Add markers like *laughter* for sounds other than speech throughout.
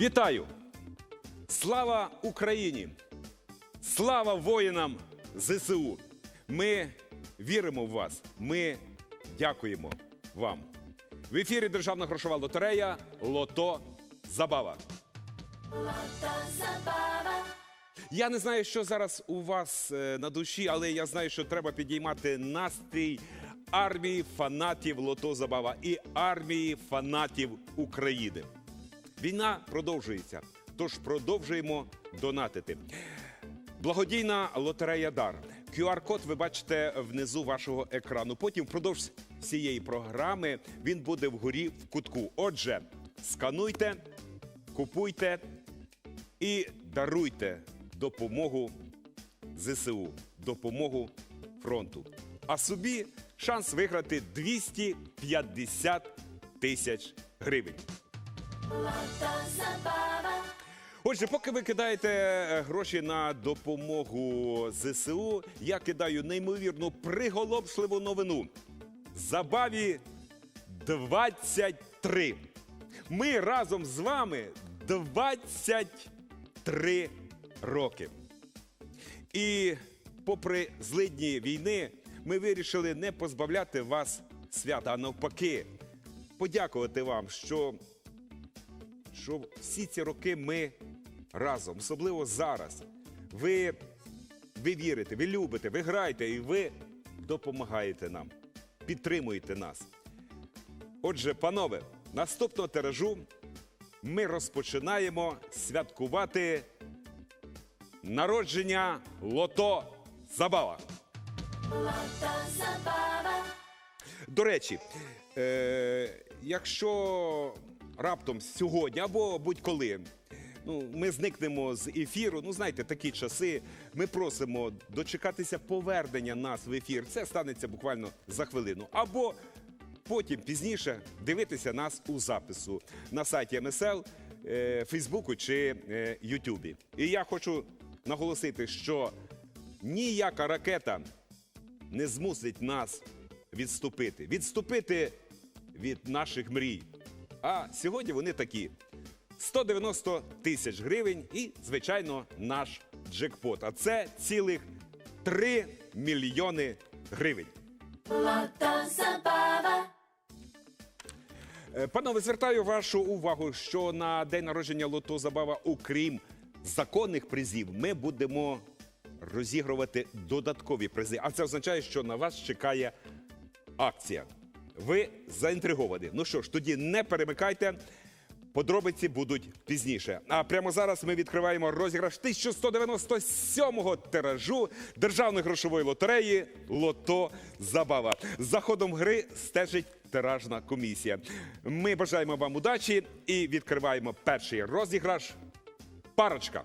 Вітаю! Слава Україні! Слава воїнам ЗСУ! Ми віримо в вас. Ми дякуємо вам. В ефірі Державна грошова лотерея Лото Забава. Я не знаю, що зараз у вас е, на душі, але я знаю, що треба підіймати настрій армії фанатів Лото Забава і армії фанатів України. Війна продовжується, тож продовжуємо донатити. Благодійна лотерея Дар. QR-код ви бачите внизу вашого екрану. Потім впродовж всієї програми він буде вгорі в кутку. Отже, скануйте, купуйте і даруйте допомогу ЗСУ, допомогу фронту. А собі шанс виграти 250 тисяч гривень. Отже, поки ви кидаєте е, гроші на допомогу ЗСУ, я кидаю неймовірну приголомшливу новину. Забаві 23. Ми разом з вами 23 роки. І попри злидні війни, ми вирішили не позбавляти вас свята, а навпаки, подякувати вам, що що всі ці роки ми разом, особливо зараз. Ви, ви вірите, ви любите, ви граєте і ви допомагаєте нам, підтримуєте нас. Отже, панове, наступного тиражу ми розпочинаємо святкувати народження Лото Забава. До речі, е, якщо раптом сьогодні або будь-коли ну, ми зникнемо з ефіру, ну знаєте, такі часи. Ми просимо дочекатися повернення нас в ефір. Це станеться буквально за хвилину. Або потім пізніше дивитися нас у запису на сайті МСЛ, е, Фейсбуку чи е, Ютубі. І я хочу наголосити, що ніяка ракета не змусить нас відступити. Відступити від наших мрій. А сьогодні вони такі: 190 тисяч гривень і, звичайно, наш джекпот. А це цілих 3 мільйони гривень. Е, Панове, звертаю вашу увагу, що на день народження Лото Забава, окрім законних призів, ми будемо розігрувати додаткові призи. А це означає, що на вас чекає акція. Ви заінтриговані. Ну що ж, тоді не перемикайте. Подробиці будуть пізніше. А прямо зараз ми відкриваємо розіграш 1197-го тиражу державної грошової лотереї Лото Забава. За ходом гри стежить тиражна комісія. Ми бажаємо вам удачі і відкриваємо перший розіграш. Парочка.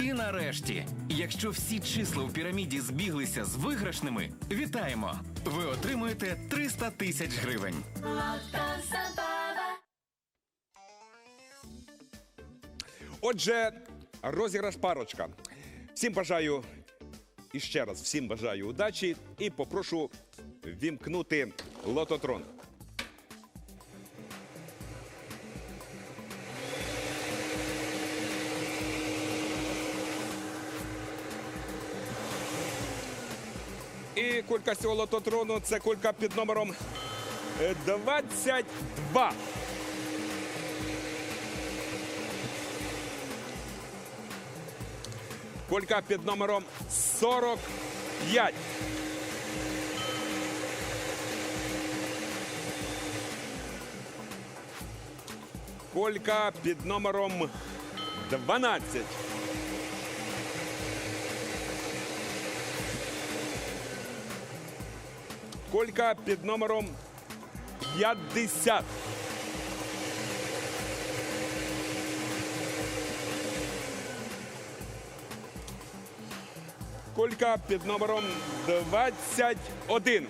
І нарешті, якщо всі числа у піраміді збіглися з виграшними, вітаємо! Ви отримуєте 300 тисяч гривень. Отже, розіграш парочка. Всім бажаю і ще раз всім бажаю удачі і попрошу вімкнути лототрон. Кулька цього лототрону це кулька під номером е, 22. Колька під номером 45. Колька під номером 12. Колька під номером 50. Колька під номером 21.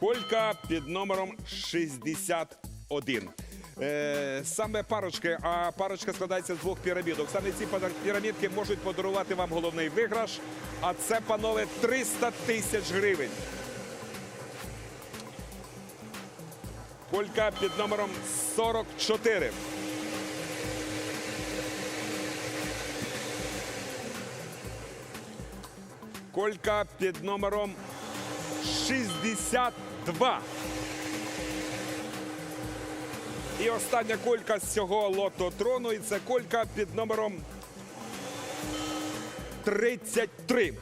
Колька під номером 61. Е, саме парочки, а парочка складається з двох пірамідок. Саме ці пірамідки можуть подарувати вам головний виграш. А це, панове, 300 тисяч гривень. Колька під номером 44. Колька під номером 62. І остання колька з цього лототрону, і це колька під номером 33.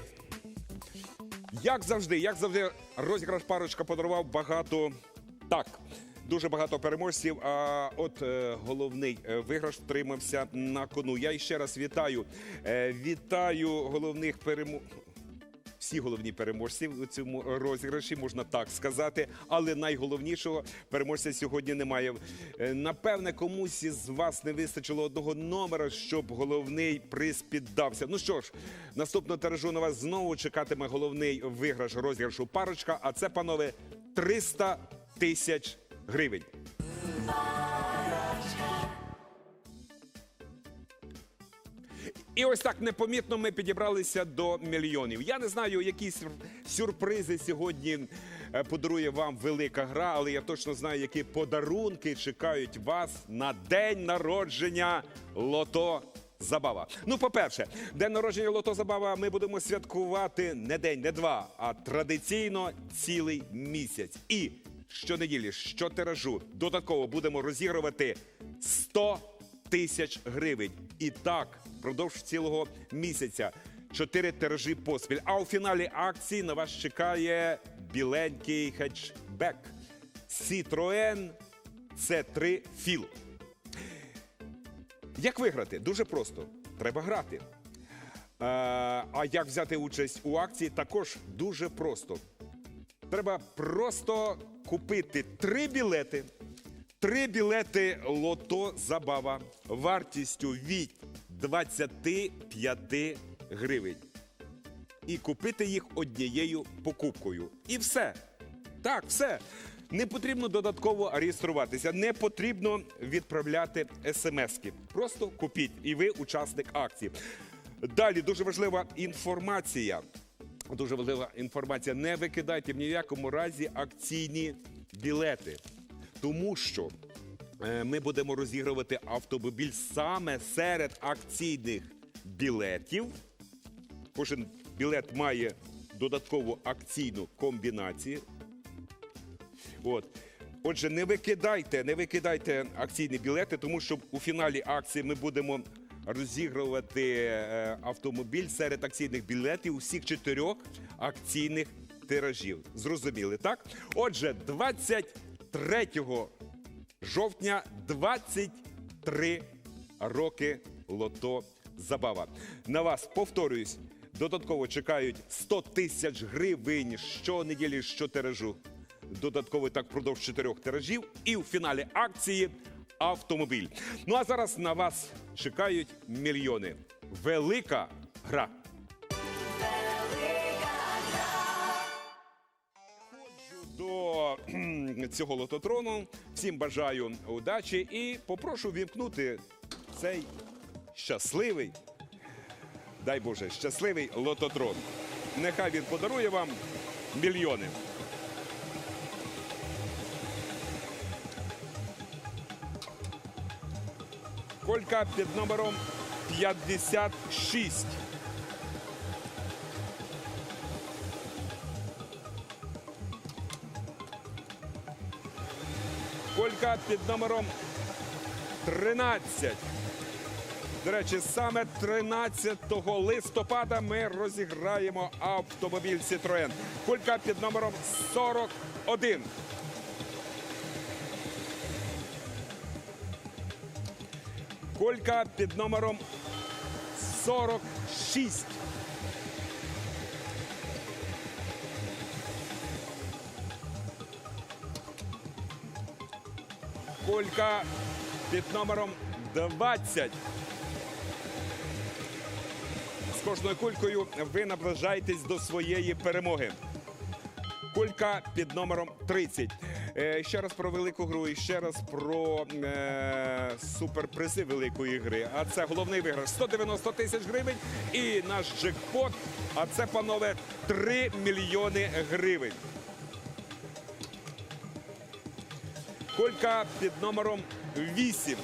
Як завжди, як завжди, розіграш парочка подарував багато так. Дуже багато переможців. А от е, головний е, виграш втримався на кону. Я іще раз вітаю. Е, вітаю головних перемо... Всі головні переможці у цьому розіграші, можна так сказати, але найголовнішого переможця сьогодні немає. Е, Напевне, комусь із вас не вистачило одного номера, щоб головний приз піддався. Ну що ж, наступного тиражу на вас знову чекатиме головний виграш розіграшу парочка. А це, панове, 300 тисяч гривень. І ось так непомітно ми підібралися до мільйонів. Я не знаю, які сюрпризи сьогодні е, подарує вам велика гра, але я точно знаю, які подарунки чекають вас на день народження Лото. Забава. Ну, по-перше, день народження Лото Забава ми будемо святкувати не день, не два, а традиційно цілий місяць. І щонеділі, щотиражу, додатково будемо розігрувати 100 тисяч гривень. І так, впродовж цілого місяця. Чотири тиражі поспіль. А у фіналі акції на вас чекає біленький хетчбек Citroen C3 Fil. Як виграти? Дуже просто. Треба грати. Е, а як взяти участь у акції? Також дуже просто. Треба просто купити три білети. Три білети Лото Забава вартістю від 25 гривень. І купити їх однією покупкою. І все. Так, все. Не потрібно додатково реєструватися, не потрібно відправляти смски. Просто купіть, і ви учасник акції. Далі дуже важлива інформація. Дуже важлива інформація. Не викидайте в ніякому разі акційні білети, тому що ми будемо розігрувати автомобіль саме серед акційних білетів. Кожен білет має додаткову акційну комбінацію. От. Отже, не викидайте, не викидайте акційні білети, тому що у фіналі акції ми будемо розігрувати е, автомобіль серед акційних білетів усіх чотирьох акційних тиражів. Зрозуміли, так? Отже, 23 жовтня 23 роки лото забава. На вас повторююсь. Додатково чекають 100 тисяч гривень щонеділі щотиражу. Додатково так впродовж чотирьох тиражів. І в фіналі акції автомобіль. Ну а зараз на вас чекають мільйони. Велика гра. *clears throat* Цього лототрону. Всім бажаю удачі і попрошу вімкнути цей щасливий дай Боже, щасливий лототрон. Нехай він подарує вам мільйони. Колька під номером 56. Колька під номером 13. До речі, саме 13 листопада ми розіграємо автомобіль Citroën. Кулька під номером 41. Колька під номером 46. Колька під номером 20. З кожною кулькою ви наближаєтесь до своєї перемоги. Кулька під номером 30. Е, ще раз про велику гру і ще раз про е, суперпризи великої гри. А це головний виграш 190 тисяч гривень і наш джекпот. А це, панове, 3 мільйони гривень. Колька під номером 8.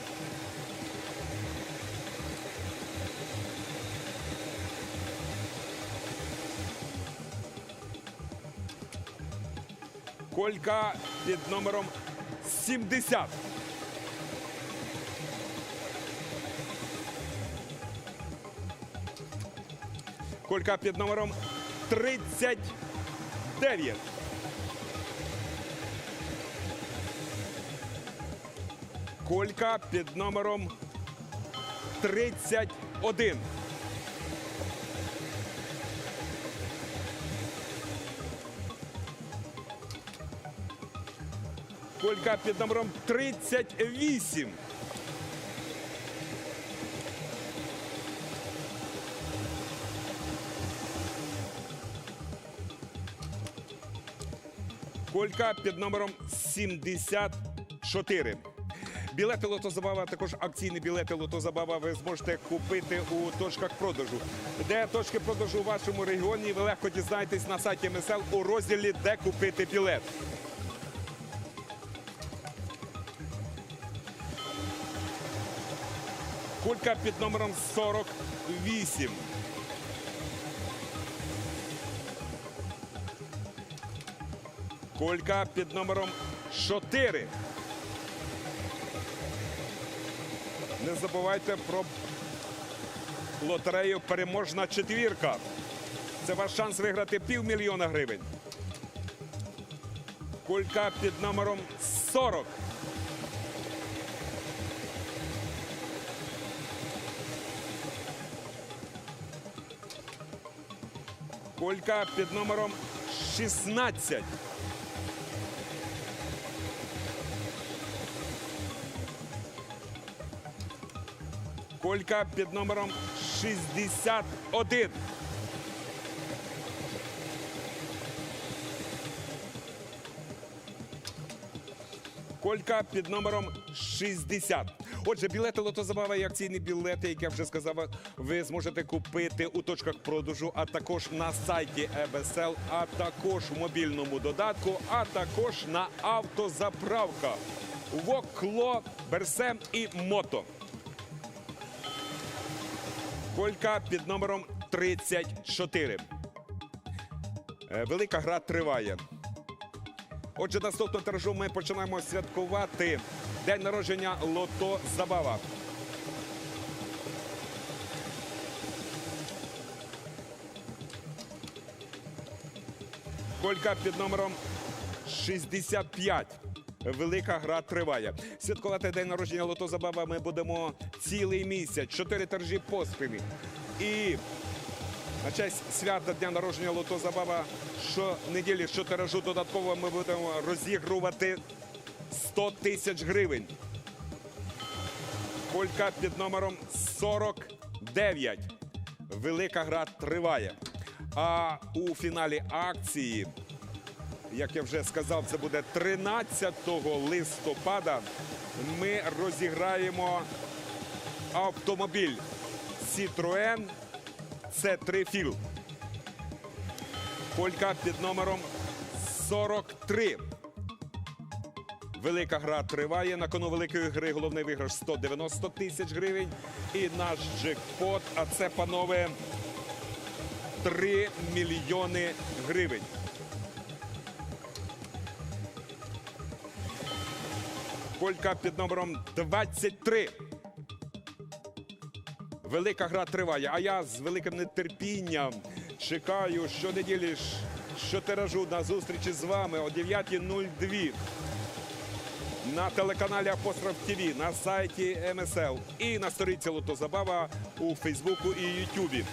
Колька під номером 70. Колька під номером 39. Колька під номером 31. Колька під номером 38. Колька під номером 74. Білети Лотозабава, також акційні білети Лотозабава ви зможете купити у точках продажу. Де точки продажу у вашому регіоні, ви легко дізнаєтесь на сайті МСЛ у розділі Де купити білет. Кулька під номером 48. Колька під номером 4. Не забувайте про лотерею Переможна четвірка. Це ваш шанс виграти півмільйона гривень. Кулька під номером 40. Колька під номером 16. Колька під номером 61. Колька під номером 60. Отже, білети лотозабава і акційні білети, як я вже сказав, ви зможете купити у точках продажу, а також на сайті ЕБСЛ, а також в мобільному додатку, а також на автозаправках. Вокло, Берсем і Мото. Колька під номером 34. Е, Велика гра триває. Отже, наступного тиражу ми починаємо святкувати день народження Лото Забава. Колька під номером 65. Велика гра триває. Святкувати день народження Лото Забава ми будемо цілий місяць, чотири тержі поспілі. І на честь свята дня народження Лото Забава щонеділі, щотиражу додатково ми будемо розігрувати 100 тисяч гривень. Колька під номером 49. Велика гра триває. А у фіналі акції, як я вже сказав, це буде 13 листопада. Ми розіграємо автомобіль Citroën C3 Філ. Колька під номером 43. Велика гра триває. На кону великої гри головний виграш 190 тисяч гривень. І наш джекпот, а це, панове, 3 мільйони гривень. Колька під номером 23. Велика гра триває. А я з великим нетерпінням чекаю щонеділі щотиражу на зустрічі з вами о 9.02 на телеканалі Апостроф ТВ, на сайті МСЛ і на сторінці Лотозабава у Фейсбуку і Ютубі.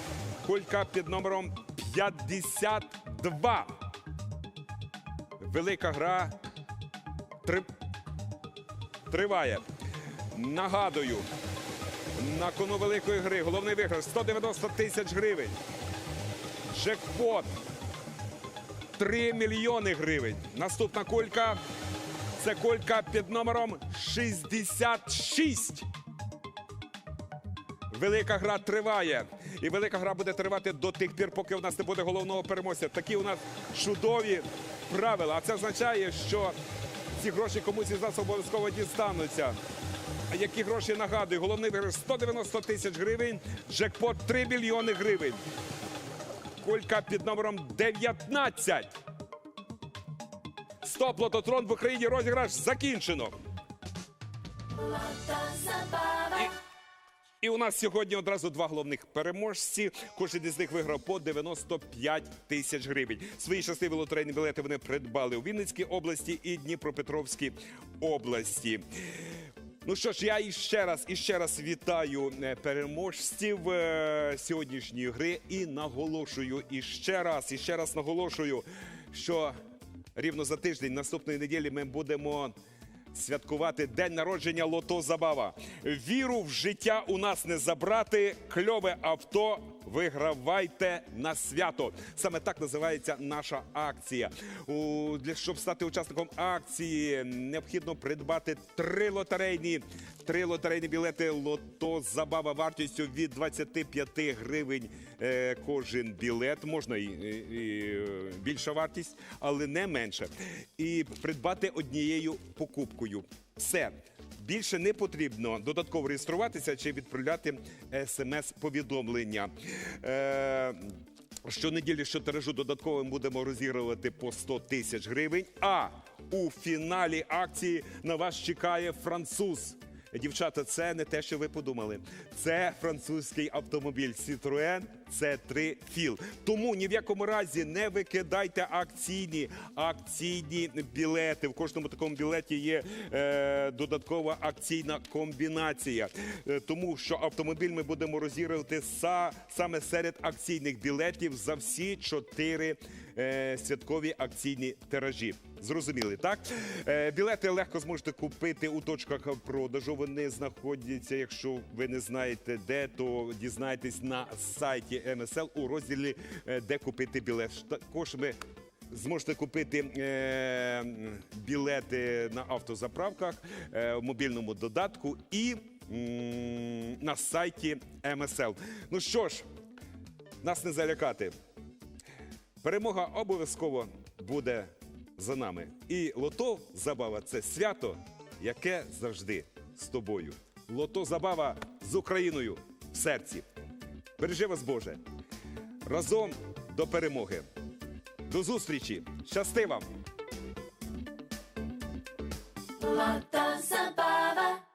Кулька під номером 52. Велика гра три... триває. Нагадую, на кону великої гри головний виграш 190 тисяч гривень. Джекпот 3 мільйони гривень. Наступна кулька це колька під номером 66. Велика гра триває. І велика гра буде тривати до тих пір, поки у нас не буде головного переможця. Такі у нас чудові правила. А це означає, що ці гроші комусь із нас обов'язково дістануться. Які гроші нагадую? Головний виграш 190 тисяч гривень, джекпот 3 мільйони гривень. Кулька під номером 19. Стоп, лототрон в Україні розіграш закінчено. І у нас сьогодні одразу два головних переможці. Кожен із них виграв по 95 тисяч гривень. Свої щасливі лотерейні білети вони придбали у Вінницькій області і Дніпропетровській області. Ну що ж, я іще раз і ще раз вітаю е, переможців е, сьогоднішньої гри і наголошую і ще раз, і ще раз наголошую, що рівно за тиждень наступної неділі ми будемо святкувати день народження Лото Забава. Віру в життя у нас не забрати. Кльове авто. Вигравайте на свято. Саме так називається наша акція. У, для щоб стати учасником акції, необхідно придбати три лотерейні, три лотерейні білети Лото Забава вартістю від 25 гривень е, кожен білет. Можна і, і, більша вартість, але не менше. І придбати однією покупкою. Все. Більше не потрібно додатково реєструватися чи відправляти смс-повідомлення. Е, Щонеділі, щотиражу додатково ми будемо розігрувати по 100 тисяч гривень. А у фіналі акції на вас чекає француз. Дівчата, це не те, що ви подумали. Це французький автомобіль Citroën C3 FIL. Тому ні в якому разі не викидайте акційні акційні білети. В кожному такому білеті є е, додаткова акційна комбінація. Е, тому що автомобіль ми будемо розігрувати са, саме серед акційних білетів за всі чотири е, святкові акційні тиражі. Зрозуміли, так? Е, білети легко зможете купити у точках продажу. Вони знаходяться, якщо ви не знаєте де, то дізнайтесь на сайті МСЛ у розділі е, де купити білет. Також ви зможете купити е, білети на автозаправках, е, в мобільному додатку і на сайті МСЛ. Ну що ж, нас не залякати. Перемога обов'язково буде за нами. І лото забава це свято, яке завжди з тобою. Лото забава з Україною в серці. Бережи вас, Боже. Разом до перемоги. До зустрічі! Щасти вам! Лата Zabava.